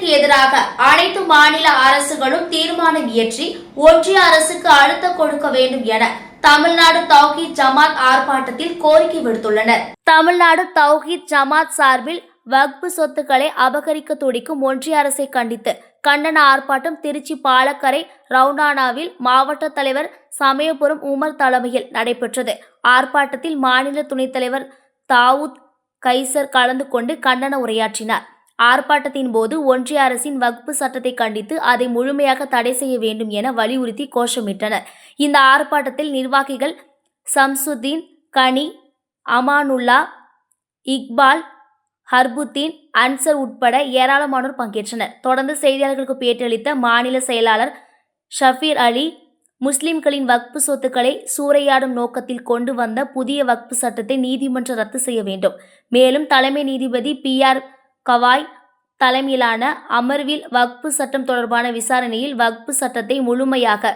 இஸ்ரேலுக்கு எதிராக அனைத்து மாநில அரசுகளும் தீர்மானம் இயற்றி ஒன்றிய அரசுக்கு அழுத்தம் கொடுக்க வேண்டும் என தமிழ்நாடு தௌஹீத் ஜமாத் ஆர்ப்பாட்டத்தில் கோரிக்கை விடுத்துள்ளனர். தமிழ்நாடு தௌஹீத் ஜமாத் சார்பில் வக்பு சொத்துக்களை அபகரிக்க துடிக்கும் ஒன்றிய அரசை கண்டித்து கண்டன ஆர்ப்பாட்டம் திருச்சி பாலக்கரை ரவுண்டானாவில் மாவட்ட தலைவர் சமயபுரம் உமர் தலைமையில் நடைபெற்றது. ஆர்ப்பாட்டத்தில் மாநில துணைத் தலைவர் தாவூத் கைசர் கலந்து கொண்டு கண்டன உரையாற்றினார். ஆர்ப்பாட்டத்தின் போது ஒன்றிய அரசின் வகுப்பு சட்டத்தை கண்டித்து அதை முழுமையாக தடை செய்ய வேண்டும் என வலியுறுத்தி கோஷமிட்டனர். இந்த ஆர்ப்பாட்டத்தில் நிர்வாகிகள் சம்சுதீன் கனி அமானுல்லா இக்பால் ஹர்புத்தீன் அன்சர் உட்பட ஏராளமானோர் பங்கேற்றனர். தொடர்ந்து செய்தியாளர்களுக்கு பேட்டியளித்த மாநில செயலாளர் ஷஃபீர் அலி முஸ்லிம்களின் வக்பு சொத்துக்களை சூறையாடும் நோக்கத்தில் கொண்டு வந்த புதிய வக்பு சட்டத்தை நீதிமன்றம் ரத்து செய்ய வேண்டும். மேலும் தலைமை நீதிபதி பி ஆர் கவாய் தலைமையிலான அமர்வில் வக்பு சட்டம் தொடர்பான விசாரணையில் வக்பு சட்டத்தை முழுமையாக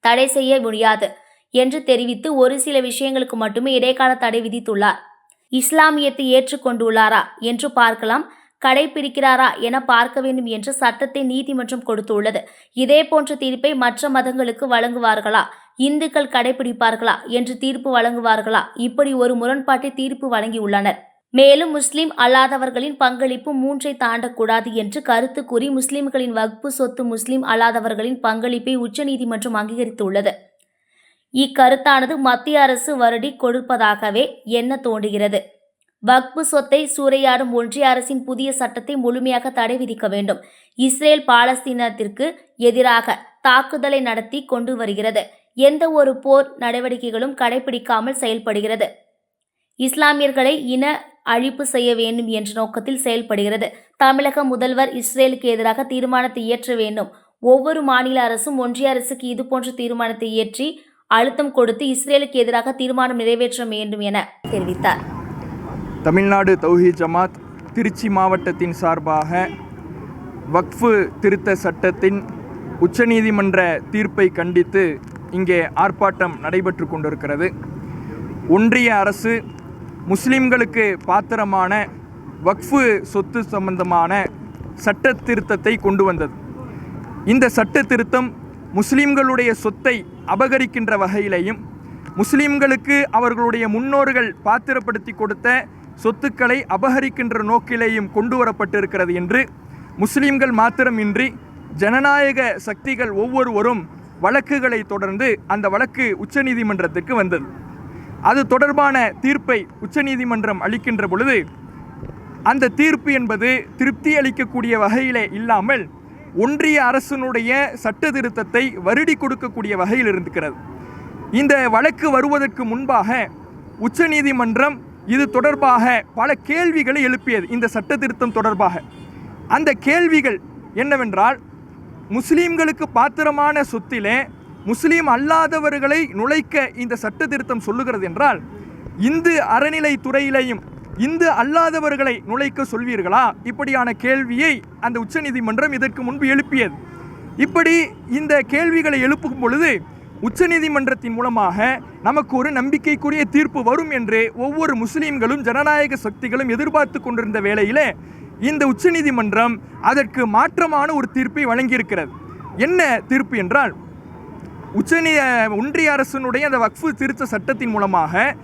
தடை செய்ய முடியாது என்று தெரிவித்து ஒரு சில விஷயங்களுக்கு மட்டுமே இடைக்கால தடை விதித்துள்ளார். இஸ்லாமியத்தை ஏற்றுக்கொண்டுள்ளாரா என்று பார்க்கலாம். கடைபிடிக்கிறாரா என பார்க்க வேண்டும் என்ற சட்டத்தை நீதிமன்றம் கொடுத்துள்ளது. இதே போன்ற தீர்ப்பை மற்ற மதங்களுக்கு வழங்குவார்களா? இந்துக்கள் கடைபிடிப்பார்களா? என்று தீர்ப்பு வழங்குவார்களா? இப்படி ஒரு முரண்பாட்டை தீர்ப்பு வழங்கியுள்ளனர். மேலும் முஸ்லிம் அல்லாதவர்களின் பங்களிப்பு மூன்றை தாண்டக்கூடாது என்று கருத்து கூறி முஸ்லிம்களின் வக்பு சொத்து முஸ்லிம் அல்லாதவர்களின் பங்களிப்பை உச்சநீதிமன்றம் அங்கீகரித்துள்ளது. இக்கருத்தானது மத்திய அரசு வருடி கொடுப்பதாகவே என்ன தோன்றுகிறது? வக்பு சொத்தை சூறையாடும் ஒன்றிய அரசின் புதிய சட்டத்தை முழுமையாக தடை விதிக்க வேண்டும். இஸ்ரேல் பாலஸ்தீனத்திற்கு எதிராக தாக்குதலை நடத்தி கொண்டு வருகிறது. எந்த ஒரு போர் நடவடிக்கைகளும் கடைபிடிக்காமல் செயல்படுகிறது. இஸ்லாமியர்களை இன அழிப்பு செய்ய வேண்டும் என்ற நோக்கத்தில் செயல்படுகிறது. தமிழக முதல்வர் இஸ்ரேலுக்கு எதிராக தீர்மானத்தை இயற்ற வேண்டும். ஒவ்வொரு மாநில அரசும் ஒன்றிய அரசுக்கு இதுபோன்ற தீர்மானத்தை இயற்றி அழுத்தம் கொடுத்து இஸ்ரேலுக்கு எதிராக தீர்மானம் நிறைவேற்ற வேண்டும் என தெரிவித்தார். தமிழ்நாடு தௌஹி ஜமாத் திருச்சி மாவட்டத்தின் சார்பாக வக்ஃபு திருத்த சட்டத்தின் உச்சநீதிமன்ற தீர்ப்பை கண்டித்து இங்கே ஆர்ப்பாட்டம் நடைபெற்று கொண்டிருக்கிறது. ஒன்றிய அரசு முஸ்லிம்களுக்கு பாத்திரமான வக்ஃபு சொத்து சம்பந்தமான சட்ட திருத்தத்தை கொண்டு வந்தது. இந்த சட்ட திருத்தம் முஸ்லிம்களுடைய சொத்தை அபகரிக்கின்ற வகையிலையும் முஸ்லிம்களுக்கு அவர்களுடைய முன்னோர்கள் பாத்திரப்படுத்தி கொடுத்த சொத்துக்களை அபகரிக்கின்ற நோக்கிலேயும் கொண்டு வரப்பட்டிருக்கிறது என்று முஸ்லிம்கள் மாத்திரமின்றி ஜனநாயக சக்திகள் ஒவ்வொருவரும் வழக்குகளை தொடர்ந்து அந்த வழக்கு உச்சநீதிமன்றத்திற்கு வந்தது. அது தொடர்பான தீர்ப்பை உச்சநீதிமன்றம் அளிக்கின்ற பொழுது அந்த தீர்ப்பு என்பது திருப்தி அளிக்கக்கூடிய வகையிலே இல்லாமல் ஒன்றிய அரசினுடைய சட்ட திருத்தத்தை வருடி கொடுக்கக்கூடிய வகையில் இருந்துக்கிறது. இந்த வழக்கு வருவதற்கு முன்பாக உச்சநீதிமன்றம் இது தொடர்பாக பல கேள்விகளை எழுப்பியது இந்த சட்ட திருத்தம் தொடர்பாக. அந்த கேள்விகள் என்னவென்றால் முஸ்லீம்களுக்கு பாத்திரமான சொத்திலே முஸ்லீம் அல்லாதவர்களை நுழைக்க இந்த சட்ட திருத்தம் சொல்லுகிறது என்றால் இந்து அறநிலை துறையிலையும் இந்து அல்லாதவர்களை நுழைக்க சொல்வீர்களா? இப்படியான கேள்வியை அந்த உச்சநீதிமன்றம் இதற்கு முன்பு எழுப்பியது. இப்படி இந்த கேள்விகளை எழுப்பும் பொழுது உச்சநீதிமன்றத்தின் மூலமாக நமக்கு ஒரு நம்பிக்கைக்குரிய தீர்ப்பு வரும் என்று ஒவ்வொரு முஸ்லீம்களும் ஜனநாயக சக்திகளும் எதிர்பார்த்து கொண்டிருந்த வேளையிலே இந்த உச்சநீதிமன்றம் அதற்கு மாற்றமான ஒரு தீர்ப்பை வழங்கியிருக்கிறது. என்ன தீர்ப்பு என்றால் உச்சநீ ஒன்றிய அரசினுடைய அந்த வக்ஃபு திருத்த சட்டத்தின் மூலமாக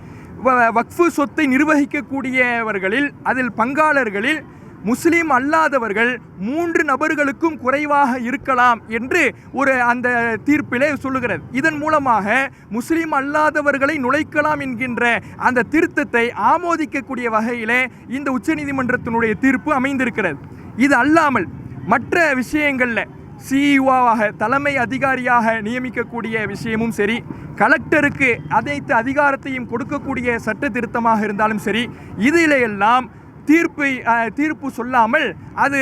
வ- வக்ஃபு சொத்தை நிர்வகிக்கக்கூடியவர்களில் அதில் பங்காளர்களில் முஸ்லீம் அல்லாதவர்கள் மூன்று நபர்களுக்கும் குறைவாக இருக்கலாம் என்று ஒரு அந்த தீர்ப்பிலே சொல்லுகிறது. இதன் மூலமாக முஸ்லீம் அல்லாதவர்களை நுழைக்கலாம் என்கின்ற அந்த திருத்தத்தை ஆமோதிக்கக்கூடிய வகையிலே இந்த உச்சநீதிமன்றத்தினுடைய தீர்ப்பு அமைந்திருக்கிறது. இது அல்லாமல் மற்ற விஷயங்களில் சிஇஓவாக தலைமை அதிகாரியாக நியமிக்கக்கூடிய விஷயமும் சரி. கலெக்டருக்கு அனைத்து அதிகாரத்தையும் கொடுக்கக்கூடிய சட்ட திருத்தமாக இருந்தாலும் சரி இதிലെல்லாம் தீர்ப்பை தீர்ப்பு சொல்லாமல் அது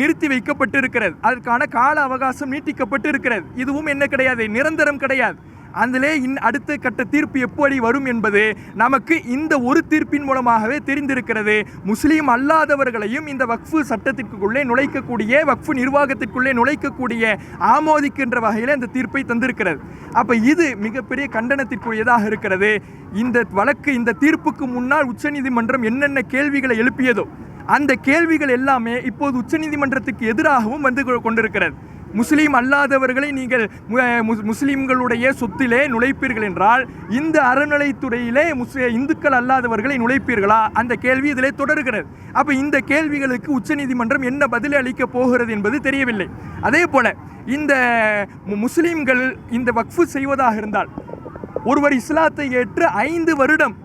நிறுத்தி வைக்கப்பட்டிருக்கிறது. அதற்கான கால அவகாசம் நீட்டிக்கப்பட்டிருக்கிறது. இதுவும் என்ன கிடையாது? நிரந்தரம் கிடையாது. அதிலே இன் அடுத்த கட்ட தீர்ப்பு எப்படி வரும் என்பது நமக்கு இந்த ஒரு தீர்ப்பின் மூலமாகவே தெரிந்திருக்கிறது. முஸ்லீம் அல்லாதவர்களையும் இந்த வக்ஃபு சட்டத்திற்குள்ளே நுழைக்கக்கூடிய வக்ஃபு நிர்வாகத்திற்குள்ளே நுழைக்கக்கூடிய ஆமோதிக்கின்ற வகையில் இந்த தீர்ப்பை தந்திருக்கிறது. அப்போ இது மிகப்பெரிய கண்டனத்திற்குரியதாக இருக்கிறது. இந்த வழக்கு இந்த தீர்ப்புக்கு முன்னால் உச்சநீதிமன்றம் என்னென்ன கேள்விகளை எழுப்பியதோ அந்த கேள்விகள் எல்லாமே இப்போது உச்சநீதிமன்றத்துக்கு எதிராகவும் வந்து கொண்டிருக்கிறது. முஸ்லீம் அல்லாதவர்களை நீங்கள் மு- முஸ்லீம்களுடைய சொத்திலே நுழைப்பீர்கள் என்றால் இந்த அறநிலைத்துறையிலே முஸ் இந்துக்கள் அல்லாதவர்களை நுழைப்பீர்களா? அந்த கேள்வி இதிலே தொடர்கிறது. அப்போ இந்த கேள்விகளுக்கு உச்சநீதிமன்றம் என்ன பதில் அளிக்கப் போகிறது என்பது தெரியவில்லை. அதே போல இந்த மு- முஸ்லீம்கள் இந்த வக்ஃபு செய்வதாக இருந்தால் ஒருவர் இஸ்லாத்தை ஏற்று ஐந்து வருடம்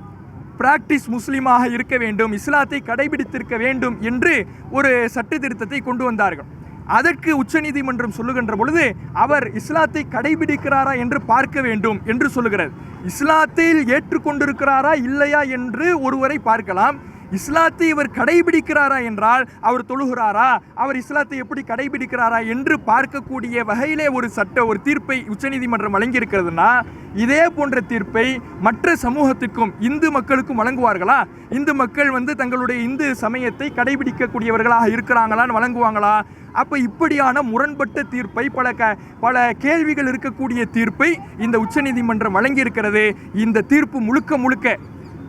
பிராக்டிஸ் முஸ்லீமாக இருக்க வேண்டும் இஸ்லாத்தை கடைபிடித்திருக்க வேண்டும் என்று ஒரு சட்ட திருத்தத்தை கொண்டு வந்தார்கள். அதற்கு உச்சநீதிமன்றம் சொல்லுகின்ற பொழுது அவர் இஸ்லாத்தை கடைபிடிக்கிறாரா என்று பார்க்க வேண்டும் என்று சொல்லுகிறது. இஸ்லாத்தில் ஏற்றுக்கொண்டிருக்கிறாரா இல்லையா என்று ஒருவரை பார்க்கலாம். இஸ்லாத்தை இவர் கடைபிடிக்கிறாரா என்றால் அவர் தொழுகிறாரா? அவர் இஸ்லாத்தை எப்படி கடைபிடிக்கிறாரா என்று பார்க்கக்கூடிய வகையிலே ஒரு சட்ட ஒரு தீர்ப்பை உச்சநீதிமன்றம் வழங்கியிருக்கிறதுனா இதே போன்ற தீர்ப்பை மற்ற சமூகத்துக்கும் இந்து மக்களுக்கும் வழங்குவார்களா? இந்து மக்கள் வந்து தங்களுடைய இந்து சமயத்தை கடைபிடிக்கக்கூடியவர்களாக இருக்கிறாங்களான்னு வழங்குவாங்களா? அப்போ இப்படியான முரண்பட்ட தீர்ப்பை பல க பல கேள்விகள் இருக்கக்கூடிய தீர்ப்பை இந்த உச்சநீதிமன்றம் வழங்கியிருக்கிறது. இந்த தீர்ப்பு முழுக்க முழுக்க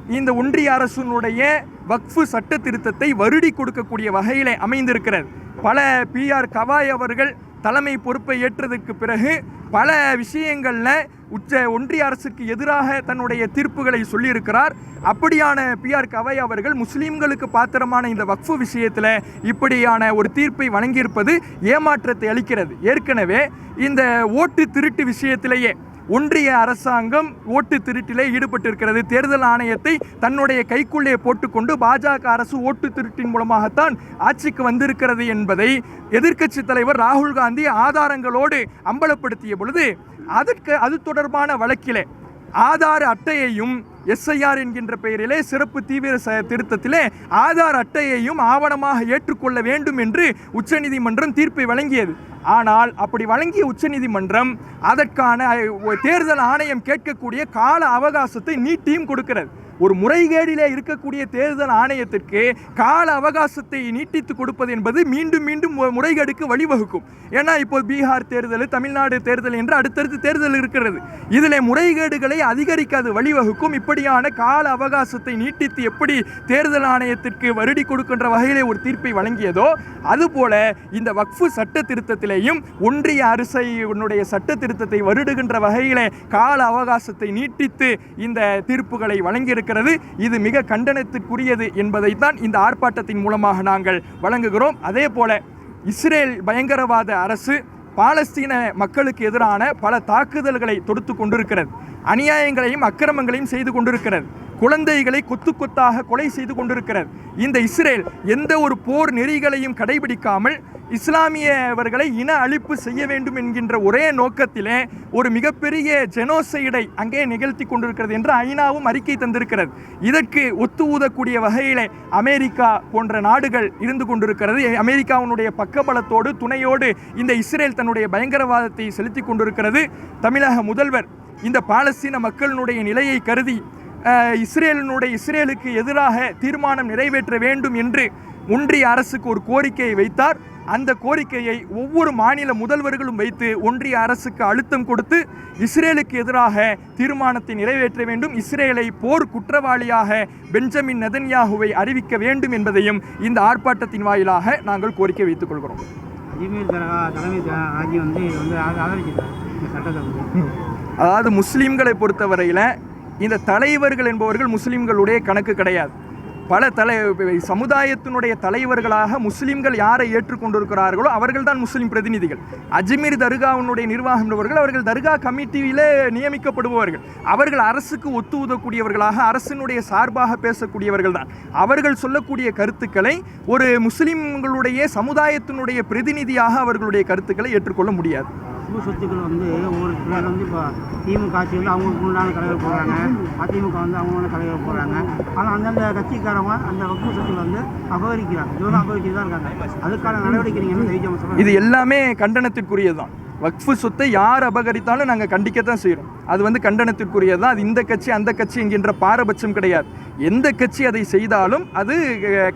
இந்த ஒன்றிய அரசினுடைய வக்ஃபு சட்ட திருத்தத்தை வருடி கொடுக்கக்கூடிய வகையில் அமைந்திருக்கிறது பல பிஆர் கவாய் அவர்கள் தலைமை பொறுப்பை ஏற்றதுக்கு பிறகு பல விஷயங்களில் உச்ச ஒன்றிய அரசுக்கு எதிராக தன்னுடைய தீர்ப்புகளை சொல்லியிருக்கிறார். அப்படியான பிஆர் கவாய் அவர்கள் முஸ்லீம்களுக்கு பாத்திரமான இந்த வக்ஃபு விஷயத்தில் இப்படியான ஒரு தீர்ப்பை வழங்கியிருப்பது ஏமாற்றத்தை அளிக்கிறது. ஏற்கனவே இந்த ஓட்டு திருட்டு விஷயத்திலேயே ஒன்றிய அரசாங்கம் ஓட்டு திருட்டிலே ஈடுபட்டிருக்கிறது. தேர்தல் ஆணையத்தை தன்னுடைய கைக்குள்ளே போட்டுக்கொண்டு பாஜக அரசு ஓட்டு திருட்டின் மூலமாகத்தான் ஆட்சிக்கு வந்திருக்கிறது என்பதை எதிர்க்கட்சி தலைவர் ராகுல் காந்தி ஆதாரங்களோடு அம்பலப்படுத்திய பொழுது அதற்கு அது தொடர்பான வழக்கிலே ஆதார் அட்டையையும் எஸ்ஐஆர் என்கின்ற பெயரிலே சிறப்பு தீவிர ச- திருத்தத்திலே ஆதார் அட்டையையும் ஆவணமாக ஏற்றுக்கொள்ள வேண்டும் என்று உச்சநீதிமன்றம் தீர்ப்பை வழங்கியது. ஆனால் அப்படி வழங்கிய உச்சநீதிமன்றம் அதற்கான தேர்தல் ஆணையம் கேட்கக்கூடிய கால அவகாசத்தை நீட்டியும் கொடுக்கிறது. ஒரு முறைகேடிலே இருக்கக்கூடிய தேர்தல் ஆணையத்திற்கு கால அவகாசத்தை நீட்டித்து கொடுப்பது என்பது மீண்டும் மீண்டும் முறைகேடுக்கு வழிவகுக்கும். ஏன்னா இப்போ பீகார் தேர்தல் தமிழ்நாடு தேர்தல் என்று அடுத்தடுத்து தேர்தல் இருக்கிறது. இதில் முறைகேடுகளை அதிகரிக்க அது வழிவகுக்கும். இப்படியான கால அவகாசத்தை நீட்டித்து எப்படி தேர்தல் ஆணையத்திற்கு வருடி கொடுக்கின்ற வகையிலே ஒரு தீர்ப்பை வழங்கியதோ அதுபோல இந்த வக்ஃபு சட்ட திருத்தத்திலேயும் ஒன்றிய அரசை உன்னுடைய சட்ட திருத்தத்தை வருடுகின்ற வகையிலே கால அவகாசத்தை நீட்டித்து இந்த தீர்ப்புகளை இருக்கிறது இது மிக கண்டனத்திற்குரியது என்பதைத்தான் இந்த ஆர்ப்பாட்டத்தின் மூலமாக நாங்கள் வழங்குகிறோம். அதே போல இஸ்ரேல் பயங்கரவாத அரசு பாலஸ்தீன மக்களுக்கு எதிரான பல தாக்குதல்களை தொடுத்து கொண்டிருக்கிறது. அநியாயங்களையும் அக்கிரமங்களையும் செய்து கொண்டிருக்கிறது. குழந்தைகளை கொத்து கொத்தாக கொலை செய்து கொண்டிருக்கிறது இந்த இஸ்ரேல் எந்த ஒரு போர் நெறிகளையும் கடைபிடிக்காமல் இஸ்லாமியவர்களை இன அழிப்பு செய்ய வேண்டும் என்கின்ற ஒரே நோக்கத்திலே ஒரு மிகப்பெரிய ஜெனோசைடை அங்கே நிகழ்த்தி கொண்டிருக்கிறது என்று ஐநாவும் அறிக்கை தந்திருக்கிறது. இதற்கு ஒத்து ஊதக்கூடிய வகையிலே அமெரிக்கா போன்ற நாடுகள் இருந்து கொண்டிருக்கிறது. அமெரிக்காவினுடைய பக்கபலத்தோடு துணையோடு இந்த இஸ்ரேல் தன்னுடைய பயங்கரவாதத்தை செலுத்தி கொண்டிருக்கிறது. தமிழக முதல்வர் இந்த பாலஸ்தீன மக்களினுடைய நிலையை கருதி இஸ்ரேலினுடைய இஸ்ரேலுக்கு எதிராக தீர்மானம் நிறைவேற்ற வேண்டும் என்று ஒன்றிய அரசுக்கு ஒரு கோரிக்கையை வைத்தார். அந்த கோரிக்கையை ஒவ்வொரு மாநில முதல்வர்களும் வைத்து ஒன்றிய அரசுக்கு அழுத்தம் கொடுத்து இஸ்ரேலுக்கு எதிராக தீர்மானத்தை நிறைவேற்ற வேண்டும். இஸ்ரேலை போர் குற்றவாளியாக பெஞ்சமின் நெதன்யாகுவை அறிவிக்க வேண்டும் என்பதையும் இந்த ஆர்ப்பாட்டத்தின் வாயிலாக நாங்கள் கோரிக்கை வைத்துக் கொள்கிறோம். அதாவது முஸ்லீம்களை பொறுத்தவரையில் இந்த தலைவர்கள் என்பவர்கள் முஸ்லீம்களுடைய கணக்கு கிடையாது. பல தலை சமுதாயத்தினுடைய தலைவர்களாக முஸ்லீம்கள் யாரை ஏற்றுக்கொண்டிருக்கிறார்களோ அவர்கள் தான் முஸ்லீம் பிரதிநிதிகள். அஜ்மீர் தர்காவினுடைய நிர்வாகம் என்பவர்கள் அவர்கள் தர்கா கமிட்டியிலே நியமிக்கப்படுபவர்கள். அவர்கள் அரசுக்கு ஒத்து உதக்கூடியவர்களாக அரசினுடைய சார்பாக பேசக்கூடியவர்கள் தான். அவர்கள் சொல்லக்கூடிய கருத்துக்களை ஒரு முஸ்லீம்களுடைய சமுதாயத்தினுடைய பிரதிநிதியாக அவர்களுடைய கருத்துக்களை ஏற்றுக்கொள்ள முடியாது. வக்ஃபு சொத்துக்கள் வந்து ஒரு சிலர் வந்து இப்போ திமுக ஆட்சியில் வந்து அவங்களுக்கு உண்டான கலைகள் போடுறாங்க அதிமுக வந்து அவங்களோட கலைகள் போடுறாங்க. ஆனால் அந்தந்த கட்சிக்காரங்க அந்த வக்ஃபு சொத்துக்களை வந்து அபகரிக்கிறாங்க. இதுவும் அபகரிச்சு தான் இருக்காங்க. அதுக்கான நடவடிக்கை நீங்கள் சொல்லுங்கள் இது எல்லாமே கண்டனத்திற்குரியது தான் வக்ஃபு சொத்தை யார் அபகரித்தாலும் நாங்கள் கண்டிக்கத்தான் செய்கிறோம் அது வந்து கண்டனத்திற்குரியது தான் அது இந்த கட்சி அந்த கட்சி என்கின்ற பாரபட்சம் கிடையாது. எந்த கட்சி அதை செய்தாலும் அது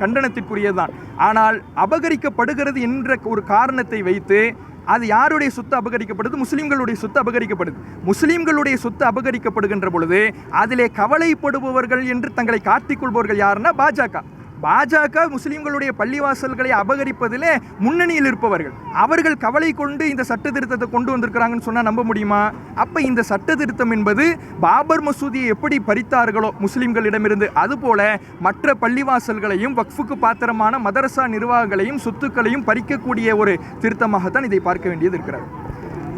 கண்டனத்திற்குரியது தான் ஆனால் அபகரிக்கப்படுகிறது என்ற ஒரு காரணத்தை வைத்து அது யாருடைய சொத்து அபகரிக்கப்படுது? முஸ்லீம்களுடைய சொத்து அபகரிக்கப்படுது. முஸ்லீம்களுடைய சொத்து அபகரிக்கப்படுகின்ற பொழுது அதிலே கவலைப்படுபவர்கள் என்று தங்களை காட்டிக் கொள்பவர்கள் யாருன்னா பாஜக. பாஜக முஸ்லீம்களுடைய பள்ளிவாசல்களை அபகரிப்பதிலே முன்னணியில் இருப்பவர்கள். அவர்கள் கவலை கொண்டு இந்த சட்ட திருத்தத்தை கொண்டு வந்திருக்கிறாங்கன்னு சொன்னால் நம்ப முடியுமா? அப்போ இந்த சட்ட திருத்தம் என்பது பாபர் மசூதியை எப்படி பறித்தார்களோ முஸ்லீம்களிடமிருந்து அதுபோல மற்ற பள்ளிவாசல்களையும் வக்ஃபுக்கு பாத்திரமான மதரசா நிர்வாகங்களையும் சொத்துக்களையும் பறிக்கக்கூடிய ஒரு திருத்தமாகத்தான் இதை பார்க்க வேண்டியது இருக்கிறது.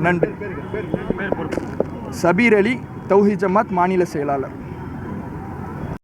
நன்றி. சபீர் அலி தௌஹி ஜமாத் மாநில செயலாளர்.